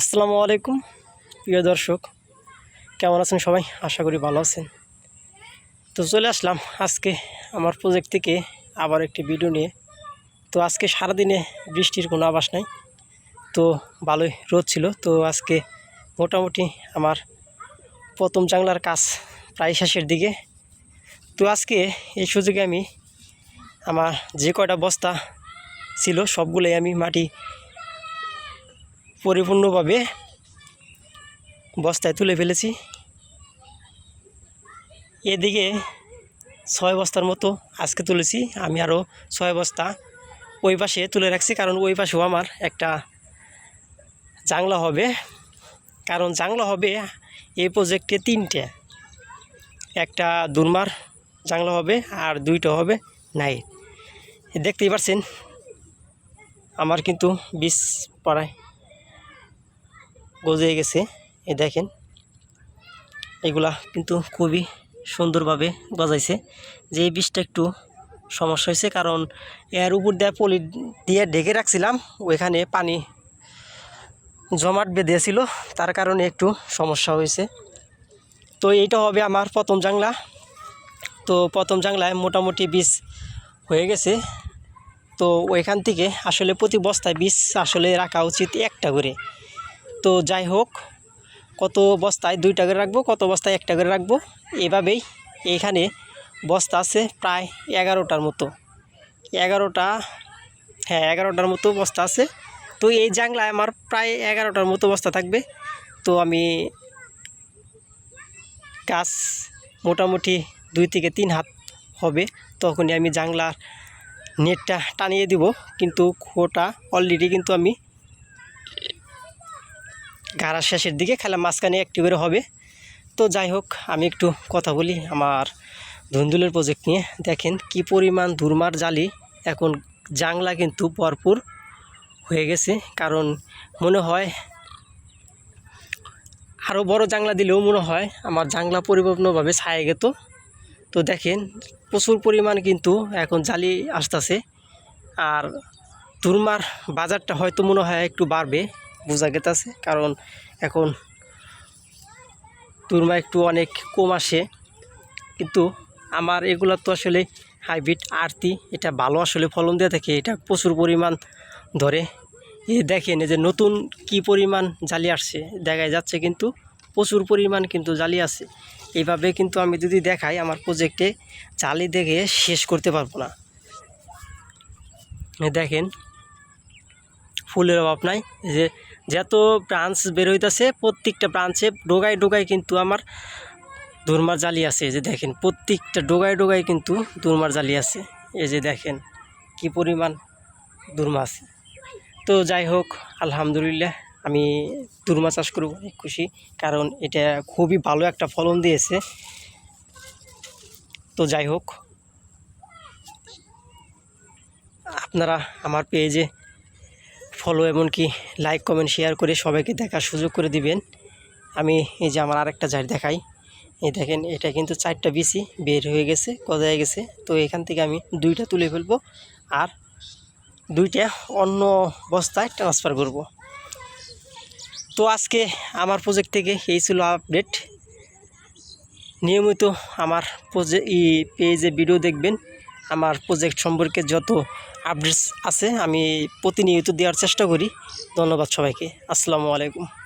আসসালামু আলাইকুম। প্রিয় দর্শক, কেমন আছেন সবাই? আশা করি ভালো আছেন। তো চলে আসলাম আজকে আমার প্রজেক্ট থেকে আবার একটি ভিডিও নিয়ে। তো আজকে সারাদিনে বৃষ্টির কোনো আভাস নাই। তো ভালোই রোদ ছিল। তো আজকে মোটামুটি আমার প্রথম জাংলার কাজ প্রায় শেষের দিকে। তো আজকে এই সুযোগে আমি আমার যে কয়টা বস্তা ছিল, সবগুলোই আমি মাটি পরিপূর্ণভাবে বস্তায় তুলে ফেলেছি। এদিকে ছয় বস্তার মতো আজকে তুলেছি। আমি আরও ছয় বস্তা ওই পাশে তুলে রাখছি, কারণ ওই পাশেও আমার একটা জাংলা হবে। কারণ জাংলা হবে এই প্রজেক্টে তিনটে। একটা দুর্মার জাংলা হবে আর দুইটা হবে নাই দেখতেই পারছেন, আমার কিন্তু বিষ পড়ায়। গজে গেছে। এ দেখেন, এগুলা কিন্তু খুবই সুন্দরভাবে গজাইছে। যে এই বীজটা একটু সমস্যা হয়েছে, কারণ এর উপর দিয়ে পলি দিয়ে ঢেকে রাখছিলাম, ওইখানে পানি জমাট বেঁধেছিল তার কারণে একটু সমস্যা হয়েছে। তো এইটা হবে আমার প্রথম জাংলা। তো প্রথম জাংলায় মোটামুটি বীজ হয়ে গেছে। তো ওইখান থেকে আসলে প্রতি বস্তায় বীজ আসলে রাখা উচিত একটা করে। তো যাই হোক, কত বস্তায় দুইটা করে রাখব, কত বস্তায় একটা করে রাখব। এভাবেই এখানে বস্তা আছে প্রায় এগারোটার মতো। এগারোটা হ্যাঁ এগারোটার মতো বস্তা আছে। তো এই জাংলায় আমার প্রায় এগারোটার মতো বস্তা থাকবে। তো আমি গাছ মোটামুটি দুই থেকে তিন হাত হবে, তখনই আমি জাংলার নেটটা টানিয়ে দিব। কিন্তু খোটা অলরেডি কিন্তু আমি গাড়া শেষের দিকে খেলা মাঝখানে একটু করে হবে। তো যাই হোক, আমি একটু কথা বলি আমার ধুন্দুলের প্রজেক্ট নিয়ে। দেখেন কি পরিমাণ দুর্মার জালি। এখন জাংলা কিন্তু ভরপুর হয়ে গেছে। কারণ মনে হয় আরও বড় জাংলা দিলেও মনে হয় আমার জাংলা পরিপূর্ণভাবে ছায়ে গেত। তো দেখেন প্রচুর পরিমাণ কিন্তু এখন জালি আসতেছে। আর দুর্মার বাজারটা হয়তো মনে হয় একটু বাড়বে। বোঝা গেতেছে, কারণ এখন তুরমা একটু অনেক কম আসে। কিন্তু আমার এগুলো তো আসলে হাইব্রিড আরতি, এটা ভালো আসলে ফলন দিয়ে থাকে, এটা প্রচুর পরিমাণ ধরে। এ দেখেন যে নতুন কি পরিমাণ জালি আসছে, দেখা যাচ্ছে কিন্তু প্রচুর পরিমাণ কিন্তু জালি আছে। এইভাবে কিন্তু আমি যদি দেখাই, আমার প্রজেক্টে জালি দেখে শেষ করতে পারব না। দেখেন, ফুলের অভাব নাই যে যত ব্রাঞ্চ বের হইতেছে, প্রত্যেকটা ব্রাঞ্চে ডোগায় ডোগায় কিন্তু আমার দুর্মার জালি আছে যে দেখেন, প্রত্যেকটা ডোগায় ডোগায় কিন্তু দুর্মার জালি আছে, এই যে দেখেন কি পরিমাণ দুর্মা আছে। তো যাই হোক, আলহামদুলিল্লাহ আমি দুর্মা চাষ করব, অনেক খুশি, কারণ এটা খুবই ভালো একটা ফলন দিয়েছে। তো যাই হোক, আপনারা আমার পেজে ফলো এমনকি লাইক, কমেন্ট, শেয়ার করে সবাইকে দেখার সুযোগ করে দিবেন। আমি এই যে আমার আরেকটা জার দেখাই। এই দেখেন, এটা কিন্তু চারটা বিসি বের হয়ে গেছে, গজায় গেছে। তো এখান থেকে আমি দুইটা তুলে ফেলব আর দুইটা অন্য বস্তায় ট্রান্সফার করব। তো আজকে আমার প্রজেক্ট থেকে এই ছিল আপডেট নিয়মিত আমার প্রজে পেজে ভিডিও দেখবেন। আমার প্রজেক্ট সম্পর্কে যত আপডেটস আছে, আমি প্রতিনিয়ত দেওয়ার চেষ্টা করি। ধন্যবাদ সবাইকে। আসসালামু আলাইকুম।